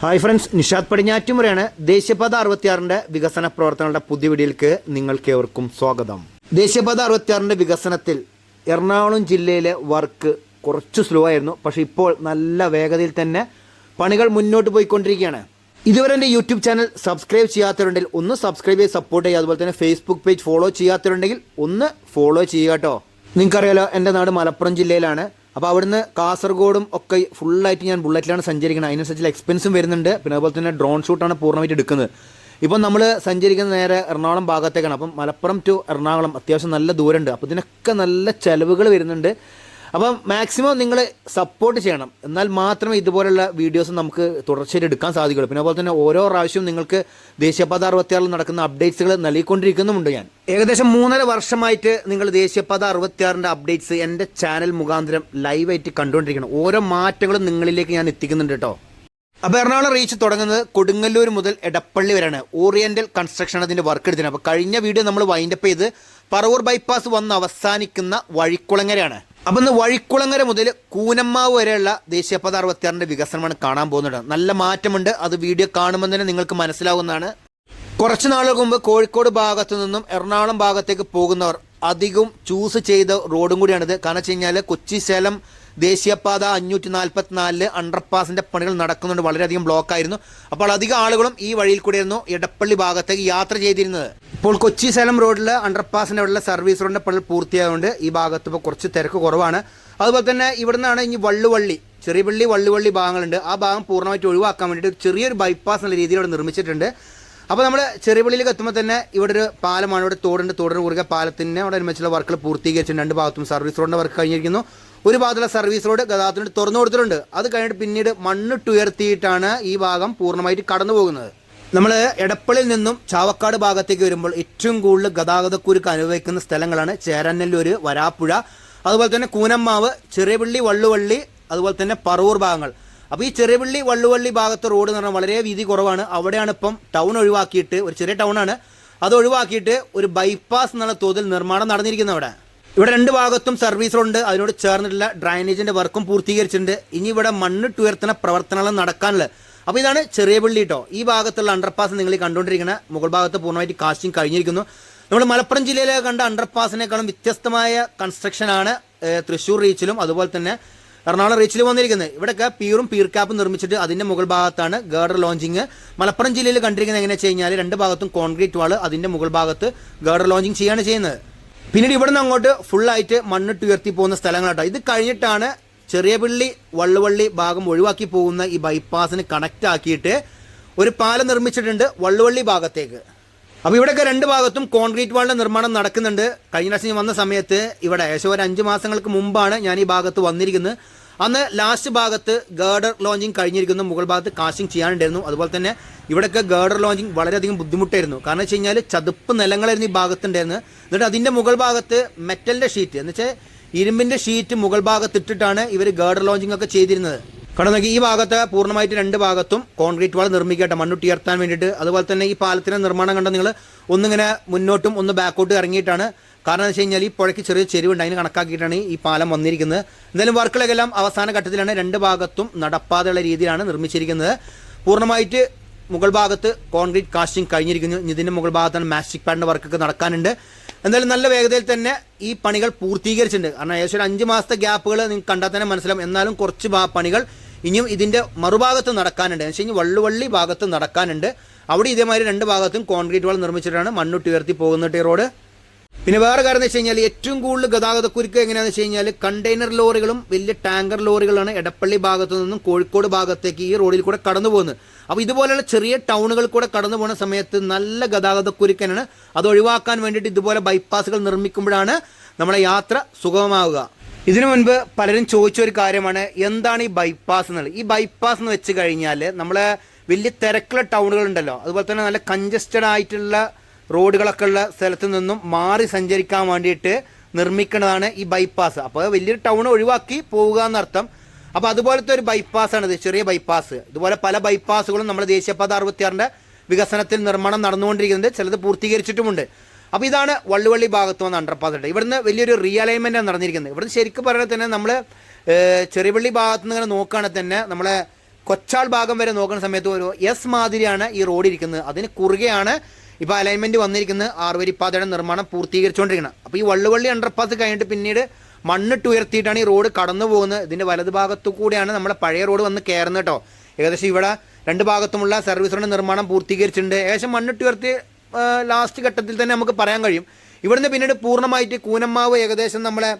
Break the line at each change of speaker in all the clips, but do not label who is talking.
Hi friends Nishad പടിഞ്ഞാറ്റുമുറയാണ് ദേശീയപാത അറുപത്തിയാറിന്റെ വികസന പ്രവർത്തനങ്ങളുടെ പുതിയ വീഡിയോയിലേക്ക് നിങ്ങൾക്ക് ഏവർക്കും സ്വാഗതം. ദേശീയപാത അറുപത്തിയാറിന്റെ വികസനത്തിൽ എറണാകുളം ജില്ലയിലെ വർക്ക് കുറച്ച് സ്ലോ ആയിരുന്നു. പക്ഷേ ഇപ്പോൾ നല്ല വേഗതയിൽ തന്നെ പണികൾ മുന്നോട്ട് പോയിക്കൊണ്ടിരിക്കുകയാണ്. ഇതുവരെ എന്റെ യൂട്യൂബ് ചാനൽ സബ്സ്ക്രൈബ് ചെയ്യാത്തവരുണ്ടെങ്കിൽ ഒന്ന് സബ്സ്ക്രൈബ് ചെയ്ത് സപ്പോർട്ട് ചെയ്യുക. അതുപോലെ തന്നെ ഫേസ്ബുക്ക് പേജ് ഫോളോ ചെയ്യാത്തവരുണ്ടെങ്കിൽ ഒന്ന് ഫോളോ ചെയ്യുക കേട്ടോ. നിങ്ങൾക്കറിയാലോ എന്റെ നാട് മലപ്പുറം ജില്ലയിലാണ്. അപ്പോൾ അവിടുന്ന് കാസർഗോഡും ഒക്കെ ഫുള്ളായിട്ട് ഞാൻ ബുള്ളറ്റിലാണ് സഞ്ചരിക്കുന്നത് അതിനനുസരിച്ചുള്ള എക്സ്പെൻസും വരുന്നുണ്ട്. പിന്നെ അതുപോലെ തന്നെ ഡ്രോൺ ഷൂട്ടാണ് പൂർണമായിട്ട് എടുക്കുന്നത്. ഇപ്പം നമ്മൾ സഞ്ചരിക്കുന്ന നേരെ എറണാകുളം ഭാഗത്തേക്കാണ്. അപ്പം മലപ്പുറം ടു എറണാകുളം അത്യാവശ്യം നല്ല ദൂരമുണ്ട്. അപ്പോൾ ഇതിനൊക്കെ നല്ല ചിലവുകൾ വരുന്നുണ്ട്. അപ്പം മാക്സിമം നിങ്ങൾ സപ്പോർട്ട് ചെയ്യണം. എന്നാൽ മാത്രമേ ഇതുപോലുള്ള വീഡിയോസ് നമുക്ക് തുടർച്ചയായിട്ട് എടുക്കാൻ സാധിക്കുള്ളൂ. പിന്നെ അതുപോലെ തന്നെ ഓരോ പ്രാവശ്യവും നിങ്ങൾക്ക് ദേശീയപാത അറുപത്തിയാറിൽ നടക്കുന്ന അപ്ഡേറ്റ്സുകൾ നൽകിക്കൊണ്ടിരിക്കുന്നുമുണ്ട് ഞാൻ. ഏകദേശം മൂന്നര വർഷമായിട്ട് നിങ്ങൾ ദേശീയപാത അറുപത്തിയാറിന്റെ അപ്ഡേറ്റ്സ് എന്റെ ചാനൽ മുഖാന്തരം ലൈവായിട്ട് കണ്ടുകൊണ്ടിരിക്കണം. ഓരോ മാറ്റങ്ങളും നിങ്ങളിലേക്ക് ഞാൻ എത്തിക്കുന്നുണ്ട് കേട്ടോ. അപ്പോൾ എറണാകുളം റീച്ച് തുടങ്ങുന്നത് കൊടുങ്ങല്ലൂർ മുതൽ എടപ്പള്ളി വരെയാണ്. ഓറിയന്റൽ കൺസ്ട്രക്ഷൻ അതിന്റെ വർക്ക് എടുത്തിട്ടുണ്ട്. അപ്പോൾ കഴിഞ്ഞ വീഡിയോ നമ്മൾ വൈൻഡപ്പ് ചെയ്ത് പറവൂർ ബൈപ്പാസ് വന്ന് അവസാനിക്കുന്ന വഴിക്കുളങ്ങരയാണ്. അപ്പം ഇന്ന് വഴിക്കുളങ്ങര മുതൽ കൂനമ്മാവ് വരെയുള്ള ദേശീയപാത അറുപത്തിയാറിന്റെ വികസനമാണ് കാണാൻ പോകുന്നത്. നല്ല മാറ്റമുണ്ട്. അത് വീഡിയോ കാണുമ്പോൾ തന്നെ നിങ്ങൾക്ക് മനസ്സിലാവുന്നതാണ്. കുറച്ച് നാളുകൾക്ക് മുമ്പ് കോഴിക്കോട് ഭാഗത്തു നിന്നും എറണാകുളം ഭാഗത്തേക്ക് പോകുന്നവർ അധികം ചൂസ് ചെയ്ത റോഡും കൂടിയാണിത്. കാരണം വെച്ച് കഴിഞ്ഞാൽ കൊച്ചി സേലം ദേശീയപാത അഞ്ഞൂറ്റി നാൽപ്പത്തിനാലിൽ അണ്ടർപാസിന്റെ പണികൾ നടക്കുന്നുണ്ട്. വളരെയധികം ബ്ലോക്ക് ആയിരുന്നു. അപ്പോൾ അധികം ആളുകളും ഈ വഴിയിൽ കൂടിയായിരുന്നു എടപ്പള്ളി ഭാഗത്തേക്ക് യാത്ര ചെയ്തിരുന്നത്. ഇപ്പോൾ കൊച്ചി സേലം റോഡിൽ അണ്ടർപാസിന്റെ ഉള്ള സർവീസ് റോഡിന്റെ പണികൾ പൂർത്തിയായതുകൊണ്ട് ഈ ഭാഗത്ത് ഇപ്പോൾ കുറച്ച് തിരക്ക് കുറവാണ്. അതുപോലെ തന്നെ ഇവിടുന്നാണ് ഇനി വള്ളുവള്ളി ചെറിയപള്ളി വള്ളുവള്ളി ഭാഗങ്ങളുണ്ട്. ആ ഭാഗം പൂർണമായിട്ട് ഒഴിവാക്കാൻ വേണ്ടിയിട്ട് ചെറിയൊരു ബൈപ്പാസ് എന്ന രീതിയിൽ ഇവിടെ നിർമ്മിച്ചിട്ടുണ്ട്. അപ്പോൾ നമ്മൾ ചെറിയപള്ളിയിലേക്ക് എത്തുമ്പോൾ തന്നെ ഇവിടെ ഒരു പാലമാണ് ഇവിടെ തോടുണ്ട്. തോടിന് കുറുകെ പാലത്തിന് അവിടെ അനുബന്ധിച്ചുള്ള വർക്കുകൾ പൂർത്തീകരിച്ചിട്ടുണ്ട്. രണ്ട് ഭാഗത്തും സർവീസ് റോഡിന്റെ വർക്ക് കഴിഞ്ഞിരിക്കുന്നു. ഒരു ഭാഗത്തുള്ള സർവീസ് റോഡ് ഗതാഗതത്തിന് തുറന്നു കൊടുത്തിട്ടുണ്ട്. അത് കഴിഞ്ഞിട്ട് പിന്നീട് മണ്ണിട്ടുയർത്തിയിട്ടാണ് ഈ ഭാഗം പൂർണമായിട്ട് കടന്നു പോകുന്നത്. നമ്മൾ എടപ്പള്ളിയിൽ നിന്നും ചാവക്കാട് ഭാഗത്തേക്ക് വരുമ്പോൾ ഏറ്റവും കൂടുതൽ ഗതാഗതക്കുരുക്ക് അനുഭവിക്കുന്ന സ്ഥലങ്ങളാണ് ചേരനെല്ലൂർ വരാപ്പുഴ അതുപോലെ തന്നെ കൂനമ്മാവ് ചെറിയപള്ളി വള്ളുവള്ളി അതുപോലെ തന്നെ പറവൂർ ഭാഗങ്ങൾ. അപ്പോൾ ഈ ചെറിയപള്ളി വള്ളുവള്ളി ഭാഗത്തെ റോഡ് എന്ന് പറഞ്ഞാൽ വളരെ വീതി കുറവാണ്. അവിടെയാണ് ഇപ്പം ടൗൺ ഒഴിവാക്കിയിട്ട് ഒരു ചെറിയ ടൗണാണ് അത് ഒഴിവാക്കിയിട്ട് ഒരു ബൈപ്പാസ് എന്നുള്ള തോതിൽ നിർമ്മാണം നടന്നിരിക്കുന്നത് അവിടെ. ഇവിടെ രണ്ട് ഭാഗത്തും സർവീസുകളുണ്ട് അതിനോട് ചേർന്നിട്ടുള്ള ഡ്രൈനേജിന്റെ വർക്കും പൂർത്തീകരിച്ചിട്ടുണ്ട്. ഇനി ഇവിടെ മണ്ണിട്ടുയർത്തുന്ന പ്രവർത്തനങ്ങളും നടക്കാനുള്ള അപ്പോൾ ഇതാണ് ചെറിയ പള്ളി കേട്ടോ ഈ ഭാഗത്തുള്ള അണ്ടർപാസ് നിങ്ങൾ കണ്ടുകൊണ്ടിരിക്കുന്ന മുകൾ ഭാഗത്ത് പൂർണമായിട്ട് കാസ്റ്റിംഗ് കഴിഞ്ഞിരിക്കുന്നു. നമ്മൾ മലപ്പുറം ജില്ലയിലെ കണ്ട അണ്ടർപാസിനേക്കാളും വ്യത്യസ്തമായ കൺസ്ട്രക്ഷനാണ് തൃശ്ശൂർ റീച്ചിലും അതുപോലെ തന്നെ എറണാകുളം റീച്ചിൽ വന്നിരിക്കുന്നത്. ഇവിടെയൊക്കെ പീറും പീർ ക്യാപ്പും നിർമ്മിച്ചിട്ട് അതിന്റെ മുകൾ ഭാഗത്താണ് ഗേർഡർ ലോഞ്ചിങ്. മലപ്പുറം ജില്ലയിൽ കണ്ടിരിക്കുന്നത് എങ്ങനെയാണെന്ന് വെച്ച് കഴിഞ്ഞാൽ രണ്ട് ഭാഗത്തും കോൺക്രീറ്റ് വാൾ അതിന്റെ മുകൾ ഭാഗത്ത് ഗേർഡർ ലോഞ്ചിങ് ചെയ്യാണ് ചെയ്യുന്നത്. പിന്നീട് ഇവിടെ നിന്ന് അങ്ങോട്ട് ഫുള്ളായിട്ട് മണ്ണിട്ട് ഉയർത്തി പോകുന്ന സ്ഥലങ്ങളാട്ടോ. ഇത് കഴിഞ്ഞിട്ടാണ് ചെറിയ പള്ളി വള്ളുവള്ളി ഭാഗം ഒഴിവാക്കി പോകുന്ന ഈ ബൈപ്പാസിന് കണക്റ്റ് ആക്കിയിട്ട് ഒരു പാലം നിർമ്മിച്ചിട്ടുണ്ട് വള്ളുവള്ളി ഭാഗത്തേക്ക്. അപ്പോൾ ഇവിടെയൊക്കെ രണ്ട് ഭാഗത്തും കോൺക്രീറ്റ് വാളിന്റെ നിർമ്മാണം നടക്കുന്നുണ്ട്. കഴിഞ്ഞ പ്രാവശ്യം വന്ന സമയത്ത് ഇവിടെ ഏകദേശം ഒരു അഞ്ച് മാസങ്ങൾക്ക് മുമ്പാണ് ഞാൻ ഈ ഭാഗത്ത് വന്നിരിക്കുന്നത്. അന്ന് ലാസ്റ്റ് ഭാഗത്ത് ഗേർഡർ ലോഞ്ചിങ് കഴിഞ്ഞിരിക്കുന്നു. മുകൾ ഭാഗത്ത് കാശിങ് ചെയ്യാനുണ്ടായിരുന്നു. അതുപോലെ തന്നെ ഇവിടെയൊക്കെ ഗേർഡർ ലോഞ്ചിങ് വളരെയധികം ബുദ്ധിമുട്ടായിരുന്നു. കാരണം വെച്ച് കഴിഞ്ഞാൽ ചതുപ്പ് നിലങ്ങളായിരുന്നു ഈ ഭാഗത്തുണ്ടായിരുന്നത്. എന്നിട്ട് അതിന്റെ മുകൾ ഭാഗത്ത് മെറ്റലിന്റെ ഷീറ്റ്. എന്ന് വെച്ചാൽ ഇരുമ്പിന്റെ ഷീറ്റ് മുകൾ ഭാഗത്ത് ഇട്ടിട്ടാണ് ഇവർ ഗേർഡർ ലോഞ്ചിങ് ഒക്കെ ചെയ്തിരുന്നത്. കാരണം നോക്കി ഈ ഭാഗത്ത് പൂർണമായിട്ട് രണ്ട് ഭാഗത്തും കോൺക്രീറ്റ് വാൾ നിർമ്മിക്കട്ടെ മണ്ണുട്ടിയർത്താൻ വേണ്ടിയിട്ട്. അതുപോലെ തന്നെ ഈ പാലത്തിന്റെ നിർമ്മാണം കണ്ട നിങ്ങൾ ഒന്നിങ്ങനെ മുന്നോട്ടും ഒന്ന് ബാക്കോട്ട് ഇറങ്ങിയിട്ടാണ്. കാരണം എന്ന് വെച്ച് കഴിഞ്ഞാൽ ഈ പുഴയ്ക്ക് ചെറിയ ചെരുവുണ്ട് അതിന് കണക്കാക്കിയിട്ടാണ് ഈ പാലം വന്നിരിക്കുന്നത്. എന്തായാലും വർക്കുകളെല്ലാം അവസാന ഘട്ടത്തിലാണ് രണ്ട് ഭാഗത്തും നടപ്പാതെയുള്ള രീതിയിലാണ് നിർമ്മിച്ചിരിക്കുന്നത്. പൂർണമായിട്ട് മുകൾ ഭാഗത്ത് കോൺക്രീറ്റ് കാസ്റ്റിംഗ് കഴിഞ്ഞിരിക്കുന്നു. ഇതിന്റെ മുകൾ ഭാഗത്താണ് മാസ്റ്റിക് പാഡിന്റെ വർക്കൊക്കെ നടക്കാനുണ്ട്. എന്തായാലും നല്ല വേഗതയിൽ തന്നെ ഈ പണികൾ പൂർത്തീകരിച്ചിട്ടുണ്ട്. കാരണം ഏകദേശം ഒരു അഞ്ച് മാസത്തെ ഗ്യാപ്പുകൾ നിങ്ങൾക്ക് കണ്ടാൽ തന്നെ മനസ്സിലാവും. എന്നാലും കുറച്ച് പണികൾ ഇനിയും ഇതിന്റെ മറുഭാഗത്ത് നടക്കാനുണ്ട്. എന്ന് വെച്ച് കഴിഞ്ഞാൽ വള്ളുവള്ളി ഭാഗത്ത് നടക്കാനുണ്ട്. അവിടെ ഇതേമാതിരി രണ്ട് ഭാഗത്തും കോൺക്രീറ്റ് വാൾ നിർമ്മിച്ചിട്ടാണ് മണ്ണുട്ടി ഉയർത്തി പോകുന്നത് ഈ റോഡ്. പിന്നെ വേറെ കാര്യം എന്ന് വെച്ച് കഴിഞ്ഞാൽ ഏറ്റവും കൂടുതൽ ഗതാഗതക്കുരുക്ക് എങ്ങനെയാണെന്ന് വെച്ച് കഴിഞ്ഞാൽ കണ്ടെയ്നർ ലോറികളും വലിയ ടാങ്കർ ലോറികളാണ് എടപ്പള്ളി ഭാഗത്തു നിന്നും കോഴിക്കോട് ഭാഗത്തേക്ക് ഈ റോഡിൽ കൂടെ കടന്നു പോകുന്നത്. അപ്പോൾ ഇതുപോലെയുള്ള ചെറിയ ടൗണുകൾ കൂടെ കടന്നു പോകുന്ന സമയത്ത് നല്ല ഗതാഗതക്കുരുക്കനാണ് അത് ഒഴിവാക്കാൻ വേണ്ടിയിട്ട് ഇതുപോലെ ബൈപ്പാസുകൾ നിർമ്മിക്കുമ്പോഴാണ് നമ്മുടെ യാത്ര സുഗമമാവുക. ഇതിനു മുൻപ് പലരും ചോദിച്ച ഒരു കാര്യമാണ് എന്താണ് ഈ ബൈപ്പാസ് എന്നുള്ളത്? ഈ ബൈപ്പാസ് എന്ന് വെച്ച് കഴിഞ്ഞാൽ നമ്മളെ വലിയ തിരക്കുള്ള ടൗണുകൾ ഉണ്ടല്ലോ. അതുപോലെ തന്നെ നല്ല കഞ്ചസ്റ്റഡ് ആയിട്ടുള്ള റോഡുകളൊക്കെ ഉള്ള സ്ഥലത്ത് നിന്നും മാറി സഞ്ചരിക്കാൻ വേണ്ടിയിട്ട് നിർമ്മിക്കുന്നതാണ് ഈ ബൈപ്പാസ് അപ്പോൾ വലിയൊരു ടൗൺ ഒഴിവാക്കി പോവുക എന്നർത്ഥം. അപ്പോൾ അതുപോലത്തെ ഒരു ബൈപ്പാസാണ് ഇത് ചെറിയ ബൈപ്പാസ് ഇതുപോലെ പല ബൈപ്പാസുകളും നമ്മുടെ ദേശീയപാത അറുപത്തിയാറിന്റെ വികസനത്തിൽ നിർമ്മാണം നടന്നുകൊണ്ടിരിക്കുന്നുണ്ട്. ചിലത് പൂർത്തീകരിച്ചിട്ടുമുണ്ട്. അപ്പോൾ ഇതാണ് വള്ളുവള്ളി ഭാഗത്ത് വന്ന അണ്ടർപാസ് ഉണ്ട് ഇവിടുന്ന് വലിയൊരു റീഅലൈൻമെന്റാണ് നടന്നിരിക്കുന്നത്. ഇവിടുന്ന് ശരിക്കും പറഞ്ഞാൽ തന്നെ നമ്മൾ ചെറിയപള്ളി ഭാഗത്ത് നിന്ന് ഇങ്ങനെ നോക്കുകയാണെങ്കിൽ തന്നെ നമ്മളെ കൊച്ചാൾ ഭാഗം വരെ നോക്കുന്ന സമയത്ത് ഒരു എസ് മാതിരിയാണ് ഈ റോഡ് ഇരിക്കുന്നത്. അതിന് കുറുകെയാണ് ഇപ്പോൾ അലൈൻമെന്റ് വന്നിരിക്കുന്നത്. ആറുവരിപ്പാതയുടെ നിർമ്മാണം പൂർത്തീകരിച്ചുകൊണ്ടിരിക്കുന്നത്. അപ്പോൾ ഈ വള്ളുവള്ളി അണ്ടർപാസ് കഴിഞ്ഞിട്ട് പിന്നീട് മണ്ണിട്ട് ഉയർത്തിയിട്ടാണ് ഈ റോഡ് കടന്നു പോകുന്നത്. ഇതിന്റെ വലത് ഭാഗത്തു കൂടിയാണ് നമ്മുടെ പഴയ റോഡ് വന്ന് കയറുന്നത് കേട്ടോ. ഏകദേശം ഇവിടെ രണ്ട് ഭാഗത്തുമുള്ള സർവീസ് റോഡ് നിർമ്മാണം പൂർത്തീകരിച്ചിട്ടുണ്ട്. ഏകദേശം മണ്ണിട്ട് ഉയർത്തി ലാസ്റ്റ് ഘട്ടത്തിൽ തന്നെ നമുക്ക് പറയാൻ കഴിയും. ഇവിടുന്ന് പിന്നീട് പൂർണമായിട്ട് കൂനമ്മാവ് ഏകദേശം നമ്മളെ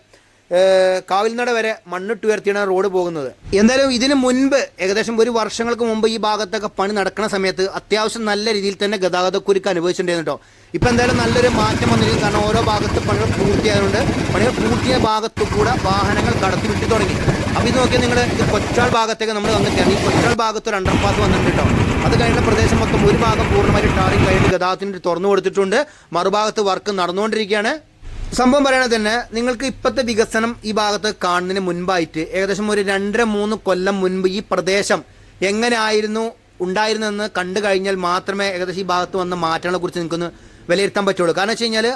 കാവിൽനട വരെ മണ്ണിട്ട് ഉയർത്തിയാണ് റോഡ് പോകുന്നത്. എന്തായാലും ഇതിന് മുൻപ് ഏകദേശം ഒരു വർഷങ്ങൾക്ക് മുമ്പ് ഈ ഭാഗത്തൊക്കെ പണി നടക്കുന്ന സമയത്ത് അത്യാവശ്യം നല്ല രീതിയിൽ തന്നെ ഗതാഗതക്കുരുക്ക് അനുഭവിച്ചിട്ടുണ്ടായിരുന്നു കേട്ടോ. ഇപ്പം എന്തായാലും നല്ലൊരു മാറ്റം വന്നിരിക്കും കാരണം ഓരോ ഭാഗത്ത് പണികൾ പൂർത്തിയായതുകൊണ്ട് പണികൾ പൂർത്തിയായ ഭാഗത്തു കൂടെ വാഹനങ്ങൾ കടത്തി വിട്ടു തുടങ്ങി. അപ്പോൾ ഇത് നോക്കിയാൽ നിങ്ങൾ കൊച്ചാൾ ഭാഗത്തേക്ക് നമ്മൾ വന്നിട്ടാണ് ഈ കൊച്ചാൾ ഭാഗത്ത് ഒരു അണ്ടർപാസ് വന്നിട്ടുണ്ട് കേട്ടോ. അത് കഴിഞ്ഞ പ്രദേശം മൊത്തം ഒരു ഭാഗം പൂർണമായിട്ട് ടാറിങ് കഴിഞ്ഞ് ഗതാഗതത്തിന് തുറന്നു കൊടുത്തിട്ടുണ്ട്. മറുഭാഗത്ത് വർക്ക് നടന്നുകൊണ്ടിരിക്കുകയാണ്. സംഭവം പറയണത് തന്നെ നിങ്ങൾക്ക് ഇപ്പോഴത്തെ വികസനം ഈ ഭാഗത്ത് കാണുന്നതിന് മുൻപായിട്ട് ഏകദേശം ഒരു രണ്ടര മൂന്ന് കൊല്ലം മുൻപ് ഈ പ്രദേശം എങ്ങനെയായിരുന്നു ഉണ്ടായിരുന്നെന്ന് കണ്ടു കഴിഞ്ഞാൽ മാത്രമേ ഏകദേശം ഈ ഭാഗത്ത് വന്ന മാറ്റങ്ങളെ കുറിച്ച് നിങ്ങൾക്കൊന്ന് വിലയിരുത്താൻ പറ്റുള്ളൂ. കാരണം വെച്ച് കഴിഞ്ഞാൽ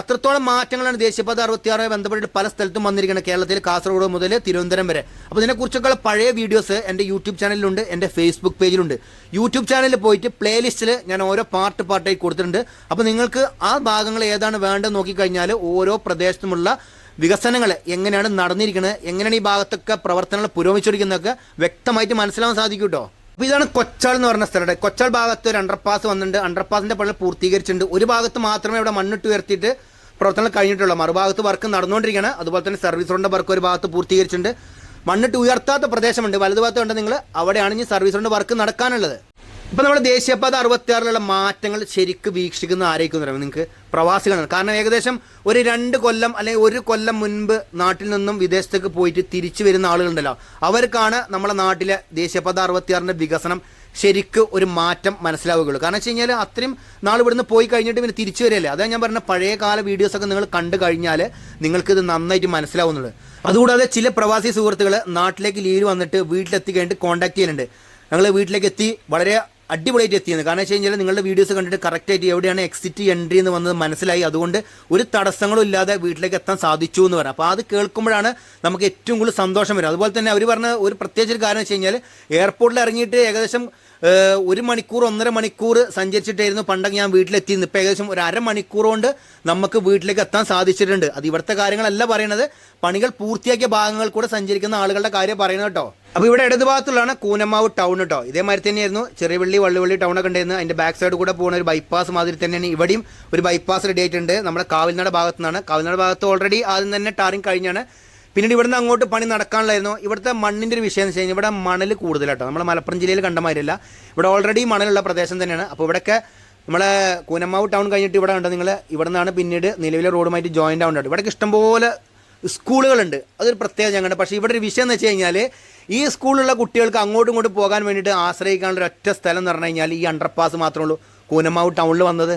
അത്രത്തോളം മാറ്റങ്ങളാണ് ദേശീയപാത അറുപത്തിയാറുമായി ബന്ധപ്പെട്ട് പല സ്ഥലത്തും വന്നിരിക്കുന്നത് കേരളത്തിൽ കാസർഗോഡ് മുതൽ തിരുവനന്തപുരം വരെ. അപ്പോൾ ഇതിനെക്കുറിച്ചൊക്കെ പഴയ വീഡിയോസ് എന്റെ യൂട്യൂബ് ചാനലിലുണ്ട് എന്റെ ഫേസ്ബുക്ക് പേജിലുണ്ട്. യൂട്യൂബ് ചാനലിൽ പോയിട്ട് പ്ലേലിസ്റ്റിൽ ഞാൻ ഓരോ പാർട്ട് പാർട്ടായി കൊടുത്തിട്ടുണ്ട്. അപ്പോൾ നിങ്ങൾക്ക് ആ ഭാഗങ്ങൾ ഏതാണ് വേണ്ടത് നോക്കിക്കഴിഞ്ഞാൽ ഓരോ പ്രദേശത്തുമുള്ള വികസനങ്ങൾ എങ്ങനെയാണ് നടന്നിരിക്കുന്നത് എങ്ങനെയാണ് ഈ ഭാഗത്തൊക്കെ പ്രവർത്തനങ്ങൾ പുരോഗമിച്ചിരിക്കുന്നതൊക്കെ വ്യക്തമായിട്ട് മനസ്സിലാവാൻ സാധിക്കും കേട്ടോ. അപ്പോൾ ഇതാണ് കൊച്ചാൾ എന്ന് പറഞ്ഞ സ്ഥലം. കൊച്ചാൾ ഭാഗത്ത് ഒരു അണ്ടർപാസ് വന്നിട്ടുണ്ട്. അണ്ടർപാസിന്റെ പള്ളി പൂർത്തീകരിച്ചിട്ടുണ്ട്. ഒരു ഭാഗത്ത് മാത്രമേ ഇവിടെ മണ്ണിട്ട് ഉയർത്തിയിട്ട് പ്രവർത്തനം കഴിഞ്ഞിട്ടുള്ളൂ. മറുഭാഗത്ത് വർക്ക് നടന്നുകൊണ്ടിരിക്കുകയാണ്. അതുപോലെ തന്നെ സർവീസ് റോഡിന്റെ വർക്ക് ഒരു ഭാഗത്ത് പൂർത്തീകരിച്ചിട്ടുണ്ട്. മണ്ണിട്ട് ഉയർത്താത്ത പ്രദേശമുണ്ട്. വലതുഭാഗത്ത് കണ്ട് നിങ്ങൾ അവിടെയാണ് ഇനി സർവീസ് റോഡിന്റെ വർക്ക് നടക്കാനുള്ളത്. ഇപ്പം നമ്മുടെ ദേശീയപാത അറുപത്തിയാറിലുള്ള മാറ്റങ്ങൾ ശരിക്കും വീക്ഷിക്കുന്ന ആരേക്കും പറയുമ്പോൾ നിങ്ങൾക്ക് പ്രവാസികളാണ്. കാരണം ഏകദേശം ഒരു രണ്ട് കൊല്ലം അല്ലെങ്കിൽ ഒരു കൊല്ലം മുൻപ് നാട്ടിൽ നിന്നും വിദേശത്തേക്ക് പോയിട്ട് തിരിച്ചു വരുന്ന ആളുകളുണ്ടല്ലോ. അവർക്കാണ് നമ്മുടെ നാട്ടിലെ ദേശീയപാത അറുപത്തിയാറിന്റെ വികസനം ശരിക്കും ഒരു മാറ്റം മനസ്സിലാവുകയുള്ളൂ. കാരണം വെച്ച് കഴിഞ്ഞാൽ അത്രയും നാൾ ഇവിടുന്ന് പോയി കഴിഞ്ഞിട്ട് പിന്നെ തിരിച്ചു വരികയല്ലേ? അതാണ് ഞാൻ പറഞ്ഞ പഴയ കാല വീഡിയോസൊക്കെ നിങ്ങൾ കണ്ടു കഴിഞ്ഞാൽ നിങ്ങൾക്കിത് നന്നായിട്ട് മനസ്സിലാവുന്നുള്ളൂ. അതുകൂടാതെ ചില പ്രവാസി സുഹൃത്തുക്കൾ നാട്ടിലേക്ക് ലീവ് വന്നിട്ട് വീട്ടിലെത്തി കഴിഞ്ഞിട്ട് കോൺടാക്ട് ചെയ്യുന്നുണ്ട് ഞങ്ങൾ വീട്ടിലേക്ക് എത്തി വളരെ അടിപൊളിയായിട്ട് എത്തിയത്. കാരണം വെച്ച് കഴിഞ്ഞാൽ നിങ്ങളുടെ വീഡിയോസ് കണ്ടിട്ട് കറക്റ്റായിട്ട് എവിടെയാണ് എക്സിറ്റ് എൻട്രി എന്ന് വന്നത് മനസ്സിലായി. അതുകൊണ്ട് ഒരു തടസ്സങ്ങളും ഇല്ലാതെ വീട്ടിലേക്ക് എത്താൻ സാധിച്ചു എന്ന് പറയാം. അപ്പോൾ അത് കേൾക്കുമ്പോഴാണ് നമുക്ക് ഏറ്റവും കൂടുതൽ സന്തോഷം വരും അതുപോലെ തന്നെ അവർ പറഞ്ഞ ഒരു പ്രത്യേകിച്ച് ഒരു കാരണം വെച്ച് കഴിഞ്ഞാൽ എയർപോർട്ടിൽ ഇറങ്ങിയിട്ട് ഏകദേശം ഒരു മണിക്കൂർ ഒന്നര മണിക്കൂർ സഞ്ചരിച്ചിട്ടായിരുന്നു പണ്ടൊക്കെ ഞാൻ വീട്ടിലെത്തിയിരുന്നു ഇപ്പോൾ ഏകദേശം ഒരു അരമണിക്കൂർ കൊണ്ട് നമുക്ക് വീട്ടിലേക്ക് എത്താൻ സാധിച്ചിട്ടുണ്ട്. അത് ഇവിടുത്തെ കാര്യങ്ങളല്ല പറയണത്. പണികൾ പൂർത്തിയാക്കിയ ഭാഗങ്ങൾ കൂടെ സഞ്ചരിക്കുന്ന ആളുകളുടെ കാര്യം പറയുന്നത് കേട്ടോ. അപ്പോൾ ഇവിടെ ഇടതു ഭാഗത്തുള്ളതാണ് കൂനമാവ് ടൗൺ കേട്ടോ ഇതേമാതിരി തന്നെയായിരുന്നു. ചെറിയവള്ളി വള്ളിവള്ളി ഒക്കെ ഉണ്ടായിരുന്നു. അതിന്റെ ബാക്ക് സൈഡ് കൂടെ പോകുന്ന ഒരു ബൈപ്പാസ് മാതിരി തന്നെയാണ് ഇവിടെയും ഒരു ബൈപ്പാസ് റെഡി ആയിട്ടുണ്ട്. നമ്മുടെ കാവിൽനട ഭാഗത്തു നിന്നാണ് കാവിൽനട ഭാഗത്ത് ഓൾറെഡി ആദ്യം തന്നെ ടാറിങ് കഴിഞ്ഞാണ്. പിന്നീട് ഇവിടുന്ന് അങ്ങോട്ട് പണി നടക്കാനുള്ളായിരുന്നു. ഇവിടുത്തെ മണ്ണിന്റെ ഒരു വിഷയം എന്ന് വെച്ച് കഴിഞ്ഞാൽ ഇവിടെ മണൽ കൂടുതലാട്ടോ. നമ്മുടെ മലപ്പുറം ജില്ലയിൽ കണ്ടമാരില്ല ഇവിടെ ഓൾറെഡി മണലുള്ള പ്രദേശം തന്നെയാണ്. അപ്പോൾ ഇവിടെയൊക്കെ നമ്മളെ കൂനമാവ് ടൗൺ കഴിഞ്ഞിട്ട് ഇവിടെ ഉണ്ട് നിങ്ങൾ ഇവിടെ നിന്നാണ് പിന്നീട് നിലവിലെ റോഡുമായിട്ട് ജോയിന്റ് ആവുന്നുണ്ട് ഇവിടെയൊക്കെ ഇഷ്ടംപോലെ സ്കൂളുകളുണ്ട്. അതൊരു പ്രത്യേകത ഞങ്ങളുടെ പക്ഷേ ഇവിടെ ഒരു വിഷയം എന്ന് വെച്ച് കഴിഞ്ഞാൽ ഈ സ്കൂളിലുള്ള കുട്ടികൾക്ക് അങ്ങോട്ടും ഇങ്ങോട്ടും പോകാൻ വേണ്ടിയിട്ട് ആശ്രയിക്കാനുള്ള ഒറ്റ സ്ഥലം എന്ന് പറഞ്ഞു കഴിഞ്ഞാൽ ഈ അണ്ടർപാസ് മാത്രമേ ഉള്ളൂ. കൂനമാവ് ടൗണിൽ വന്നത്.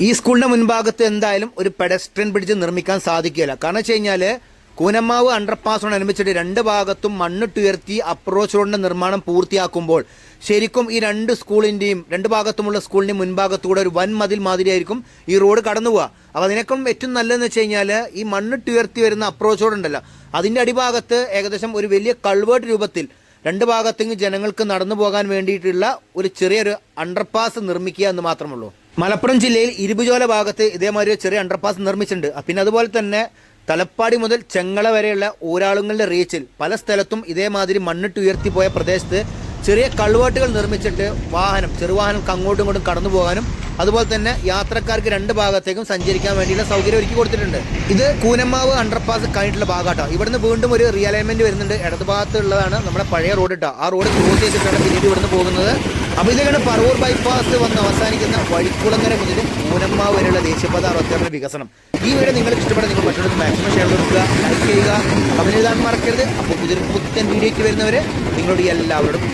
ഈ സ്കൂളിന്റെ മുൻഭാഗത്ത് എന്തായാലും ഒരു പെഡസ്ട്രിയൻ ബ്രിഡ്ജ് നിർമ്മിക്കാൻ സാധിക്കില്ല കാരണം വെച്ച് കഴിഞ്ഞാൽ കൂനമ്മാവ് അണ്ടർപാസിനോടനുബന്ധിച്ചിട്ട് രണ്ട് ഭാഗത്തും മണ്ണിട്ടുയർത്തി അപ്രോച്ച് റോഡിന്റെ നിർമ്മാണം പൂർത്തിയാക്കുമ്പോൾ ശരിക്കും ഈ രണ്ട് സ്കൂളിന്റെയും രണ്ട് ഭാഗത്തുമുള്ള സ്കൂളിന്റെയും മുൻഭാഗത്തൂടെ ഒരു വൻ മതിൽ മാതിരിയായിരിക്കും ഈ റോഡ് കടന്നു പോവുക. അപ്പോൾ അതിനേക്കും ഏറ്റവും നല്ലതെന്ന് വെച്ച് കഴിഞ്ഞാൽ ഈ മണ്ണിട്ടുയർത്തി വരുന്ന അപ്രോച്ച് റോഡ് ഉണ്ടല്ലോ. അതിന്റെ അടിഭാഗത്ത് ഏകദേശം ഒരു വലിയ കൾവേർട്ട് രൂപത്തിൽ രണ്ട് ഭാഗത്തേക്കും ജനങ്ങൾക്ക് നടന്നു പോകാൻ വേണ്ടിയിട്ടുള്ള ഒരു ചെറിയൊരു അണ്ടർപാസ് നിർമ്മിക്കുക എന്ന് മാത്രമുള്ളൂ മലപ്പുറം ജില്ലയിൽ ഇരുപുജോല ഭാഗത്ത് ഇതേമാതിരി ചെറിയ അണ്ടർപാസ് നിർമ്മിച്ചിട്ടുണ്ട്. പിന്നെ അതുപോലെ തന്നെ തലപ്പാടി മുതൽ ചെങ്ങള വരെയുള്ള ഊരാളുങ്ങളുടെ റീച്ചിൽ പല സ്ഥലത്തും ഇതേമാതിരി മണ്ണിട്ട് ഉയർത്തിപ്പോയ പ്രദേശത്ത് ചെറിയ കൾവേട്ടുകൾ നിർമ്മിച്ചിട്ട് വാഹനം ചെറുവാഹനം അങ്ങോട്ടും ഇങ്ങോട്ടും കടന്നു പോകാനും അതുപോലെ തന്നെ യാത്രക്കാർക്ക് രണ്ട് ഭാഗത്തേക്കും സഞ്ചരിക്കാൻ വേണ്ടിയുള്ള സൗകര്യം ഒരുക്കി കൊടുത്തിട്ടുണ്ട്. ഇത് കൂനമ്മാവ് അണ്ടർപാസ് കഴിഞ്ഞിട്ടുള്ള ഭാഗമാട്ടോ ഇവിടുന്ന് വീണ്ടും ഒരു റിയലൈൻമെന്റ് വരുന്നുണ്ട്. ഇടതുഭാഗത്തുള്ളതാണ് നമ്മുടെ പഴയ റോഡ് ഇട്ടോ ആ റോഡ് ക്രോസ് ചെയ്തിട്ടാണ് പിന്നീട് ഇവിടുന്ന് പോകുന്നത്. അപ്പോൾ ഇതൊക്കെയാണ് പറവൂർ ബൈപ്പാസ് വന്ന് അവസാനിക്കുന്ന വഴിക്കുളങ്ങര മുതൽ മൂനമ്മ വരെയുള്ള ദേശീയപാത അറുപത്തിയാറിന്റെ വികസനം. ഈ വീഡിയോ നിങ്ങൾക്ക് ഇഷ്ടപ്പെടുന്ന നിങ്ങൾ മറ്റൊരു മാക്സിമം ഷെയർ കൊടുക്കുക ലൈക്ക് ചെയ്യുക കമന്റ് മറക്കരുത്. അപ്പോൾ പുതിയൊരു പുത്തൻ വീഡിയോയ്ക്ക് വരുന്നവരെ നിങ്ങളോട് എല്ലാവരോടും